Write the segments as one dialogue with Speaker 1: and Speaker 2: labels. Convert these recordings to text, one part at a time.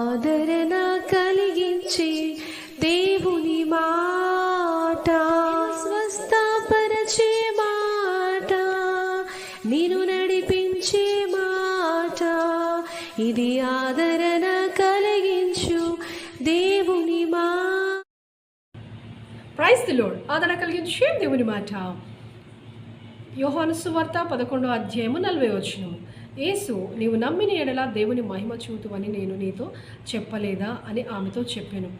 Speaker 1: ఆదరణ కలిగించి దేవుని మాట. స్వస్థపరచే మాట. నేను నడిపించే మాట. ఇది ఆదరణ కలిగించు దేవుని మా.
Speaker 2: ప్రైస్ ది లోడ్ ఆదరణ కలిగించే దేవుని మాట. యోహాను సువార్త పదకొండో అధ్యాయము నలభై వచనము. యేసు నీవు నమ్మిన ఎడలా దేవుని మహిమ చూతువని నేను నీతో చెప్పలేదా? అని ఆమెతో చెప్పాను.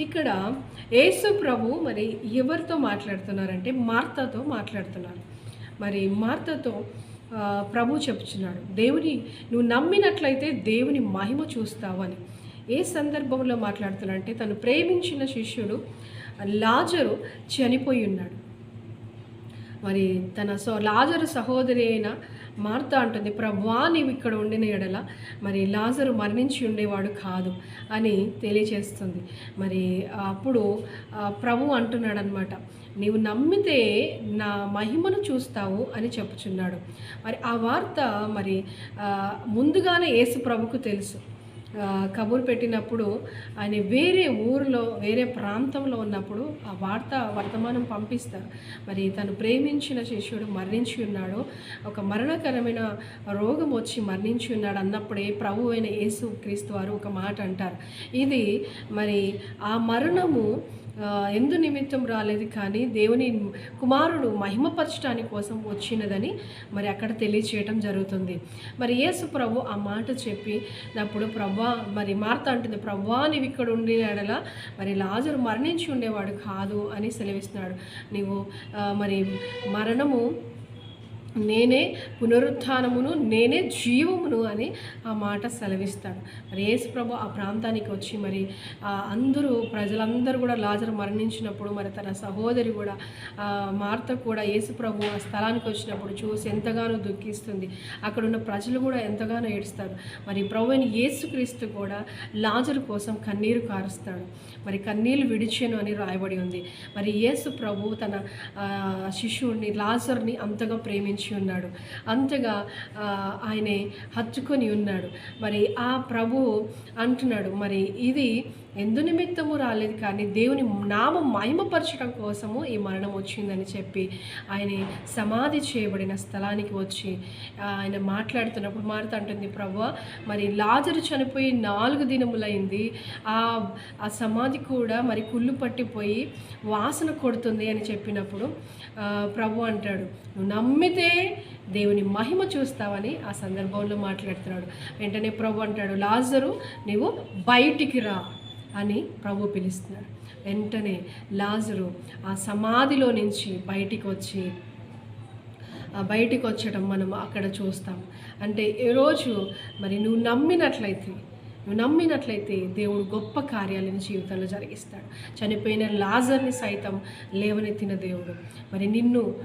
Speaker 2: ఇక్కడ యేసు ప్రభు మరి ఎవరితో మాట్లాడుతున్నారంటే మార్తతో మాట్లాడుతున్నారు. మరి మార్తతో ప్రభు చెప్తున్నాడు దేవుని నువ్వు నమ్మినట్లయితే దేవుని మహిమ చూస్తావు అని. ఏ సందర్భంలో మాట్లాడుతున్నాడంటే తను ప్రేమించిన శిష్యుడు లాజరు చనిపోయి ఉన్నాడు. మరి తన సో లాజరు సహోదరి అయిన మార్త అంటుంది ప్రభా నీవు ఇక్కడ ఉండిన ఎడల మరి లాజరు మరణించి ఉండేవాడు కాదు అని తెలియచేస్తుంది. మరి అప్పుడు ప్రభు అంటున్నాడు అనమాట నీవు నమ్మితే నా మహిమను చూస్తావు అని చెప్పుచున్నాడు. మరి ఆ వార్త మరి ముందుగానే యేసు ప్రభుకు తెలుసు. కబురు పెట్టినప్పుడు ఆయన వేరే ఊరిలో వేరే ప్రాంతంలో ఉన్నప్పుడు ఆ వార్త వర్తమానం పంపిస్తారు. మరి తను ప్రేమించిన శిష్యుడు మరణించి ఉన్నాడు. ఒక మరణకరమైన రోగం వచ్చి మరణించి ఉన్నాడు అన్నప్పుడే ప్రభు అయిన యేసు క్రీస్తు వారు ఒక మాట అంటారు. ఇది మరి ఆ మరణము ఎందు నిమిత్తం రాలేదు కానీ దేవుని కుమారుడు మహిమపరచడానికి కోసం వచ్చినదని మరి అక్కడ తెలియచేయటం జరుగుతుంది. మరి యేసు ప్రభు ఆ మాట చెప్పినప్పుడు ప్రభా మరి మార్త అంటుంది ప్రభా నీవు ఇక్కడ ఉండి ఎడల మరి లాజరు మరణించి ఉండేవాడు కాదు అని సెలవిస్తున్నాడు. నీవు మరి మరణము నేనే పునరుత్థానమును నేనే జీవమును అని ఆ మాట సెలవిస్తాడు. మరి ఏసుప్రభు ఆ ప్రాంతానికి వచ్చి మరి అందరూ ప్రజలందరూ కూడా లాజరు మరణించినప్పుడు మరి తన సహోదరి కూడా మార్త కూడా ఏసుప్రభు ఆ స్థలానికి వచ్చినప్పుడు చూసి ఎంతగానో దుఃఖిస్తుంది. అక్కడ ఉన్న ప్రజలు కూడా ఎంతగానో ఏడుస్తారు. మరి ప్రభు అయిన యేసుక్రీస్తు కూడా లాజరు కోసం కన్నీరు కారుస్తాడు. మరి కన్నీళ్ళు విడిచెను అని రాయబడి ఉంది. మరి యేసు ప్రభు తన శిష్యుడిని లాజర్ని అంతగా ప్రేమించి ఉన్నాడు. అంతగా ఆ, ఆయనే హత్తుకొని ఉన్నాడు. మరి ఆ ప్రభు అంటున్నాడు మరి ఇది ఎందు నిమిత్తము రాలేదు కానీ దేవుని నామం మహిమపరచడం కోసము ఈ మరణం వచ్చిందని చెప్పి ఆయన సమాధి చేయబడిన స్థలానికి వచ్చి ఆయన మాట్లాడుతున్నప్పుడు మారుతూ అంటుంది ప్రభు మరి లాజరు చనిపోయి నాలుగు దినములైంది. ఆ ఆ సమాధి కూడా మరి కుళ్ళు పట్టిపోయి వాసన కొడుతుంది అని చెప్పినప్పుడు ప్రభు అంటాడు నువ్వు నమ్మితే దేవుని మహిమ చూస్తావని ఆ సందర్భంలో మాట్లాడుతున్నాడు. వెంటనే ప్రభు అంటాడు లాజరు నీవు బయటికి రా. అని ప్రభు పిలుస్తున్నాడు వెంటనే లాజరు ఆ సమాధిలో నుంచి బయటికి వచ్చి బయటికి వచ్చడం మనం అక్కడ చూస్తాం. అంటే ఈరోజు మరి నువ్వు నమ్మినట్లయితే నువ్వు నమ్మినట్లయితే దేవుడు గొప్ప కార్యాలను జీవితంలో జరిగిస్తాడు. చనిపోయిన లాజర్ని సైతం లేవనెత్తిన దేవుడు. మరి నిన్ను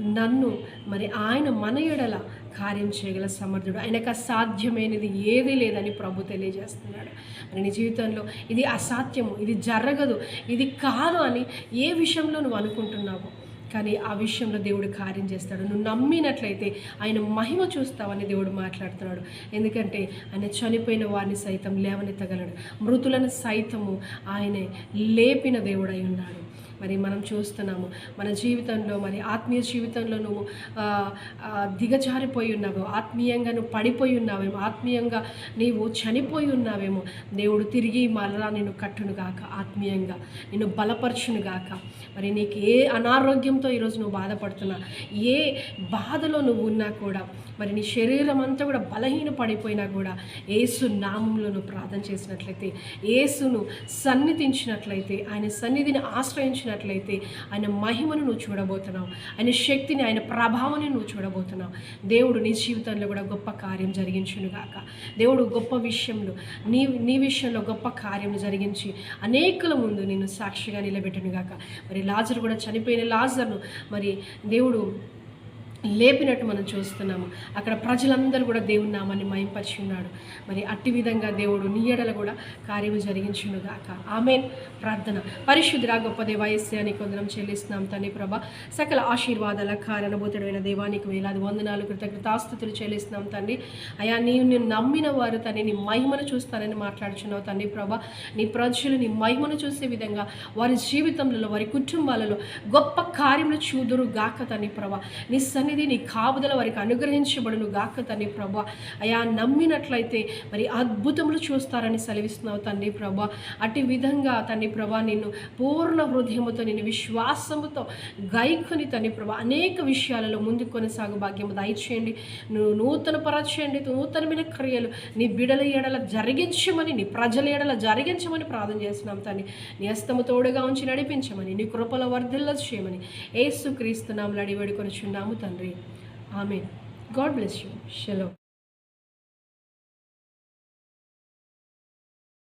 Speaker 2: నన్ను మరి ఆయన మన ఎడల కార్యం చేయగల సమర్థుడు. ఆయనకు అసాధ్యమైనది ఏదీ లేదని ప్రభు తెలియజేస్తున్నాడు. మరి నీ జీవితంలో ఇది అసాధ్యము ఇది జరగదు ఇది కాదు అని ఏ విషయంలో నువ్వు అనుకుంటున్నావు కానీ ఆ విషయంలో దేవుడు కార్యం చేస్తాడు. నువ్వు నమ్మినట్లయితే ఆయన మహిమ చూస్తావని దేవుడు మాట్లాడుతున్నాడు. ఎందుకంటే ఆయన చనిపోయిన వారిని సైతం లేవనెత్తగలడు. మృతులను సైతము ఆయన లేపిన దేవుడై ఉన్నాడు. మరి మనం చూస్తున్నాము. మన జీవితంలో మరి ఆత్మీయ జీవితంలో నువ్వు దిగజారిపోయి ఉన్నావు ఆత్మీయంగా నువ్వు పడిపోయి ఉన్నావేమో ఆత్మీయంగా నీవు చనిపోయి ఉన్నావేమో దేవుడు తిరిగి మరలా నిన్ను కట్టును గాక ఆత్మీయంగా నిన్ను బలపరచును గాక. మరి నీకు ఏ అనారోగ్యంతో ఈరోజు నువ్వు బాధపడుతున్నా ఏ బాధలో నువ్వు ఉన్నా కూడా మరి నీ శరీరం అంతా కూడా బలహీన పడిపోయినా కూడా ఏసు నామంలో నువ్వు ప్రార్థన చేసినట్లయితే ఏసును సన్నిధించినట్లయితే ఆయన సన్నిధిని ఆశ్రయించిన చూసినట్లయితే ఆయన మహిమను నువ్వు చూడబోతున్నావు. ఆయన శక్తిని ఆయన ప్రభావాన్ని నువ్వు చూడబోతున్నావు. దేవుడు నీ జీవితంలో కూడా గొప్ప కార్యం జరిగించును గాక దేవుడు గొప్ప విషయంలో నీ నీ విషయంలో గొప్ప కార్యం జరిగించి అనేకుల ముందు నిన్ను సాక్షిగా నిలబెట్టును గాక మరి లాజరు కూడా చనిపోయిన లాజర్ను మరి దేవుడు లేపినట్టు మనం చూస్తున్నాము. అక్కడ ప్రజలందరూ కూడా దేవుని నామాన్ని మయంపరిచి ఉన్నాడు. మరి అట్టి విధంగా దేవుడు నీ ఎడల కూడా కార్యము జరిగించునుగాక ఆమెన్. ప్రార్థన. పరిశుద్ధురా గొప్ప దేవాయస్యానికి వందనం చెల్లిస్తున్నాం తండ్రి ప్రభ. సకల ఆశీర్వాదాల కారణభూతుడైన దేవానికి వేలాది వందనాలు కృతజ్ఞతాస్థుతులు చెల్లిస్తున్నాం తండ్రి అయా నీవు నిన్ను నమ్మిన వారు తండ్రి నీ మహిమను చూస్తానని మాట్లాడుచున్నావు తండ్రి ప్రభ. నీ ప్రజలు నీ మహిమను చూసే విధంగా వారి జీవితంలో వారి కుటుంబాలలో గొప్ప కార్యములు చూదురు గాక తండ్రి ప్రభ. నీ అనేది నీ కాపుదల వారికి అనుగ్రహించబడును గాక తండ్రి ప్రభ. అయా నమ్మినట్లయితే మరి అద్భుతములు చూస్తారని సెలవిస్తున్నావు తండ్రి ప్రభ. అటు విధంగా తండ్రి ప్రభ నిన్ను పూర్ణ హృదయముతో నిన్ను విశ్వాసముతో గైకుని తండ్రి ప్రభ అనేక విషయాలలో ముందు కొనసాగు భాగ్యము దయచేయండి. నువ్వు నూతన పరచేయండి నూతనమైన క్రియలు నీ బిడల ఎడల జరిగించమని నీ ప్రజల ఎడల జరిగించమని ప్రార్థన చేస్తున్నాం తండ్రి. నీ అస్తము తోడుగా ఉంచి నడిపించమని నీ కృపల వర్ధిల్ల చేయమని ఏసు క్రీస్తునాములు అడివేడుకొని చున్నాము తండ్రి. হবে আমেন গড ব্লেস ইউ শেলো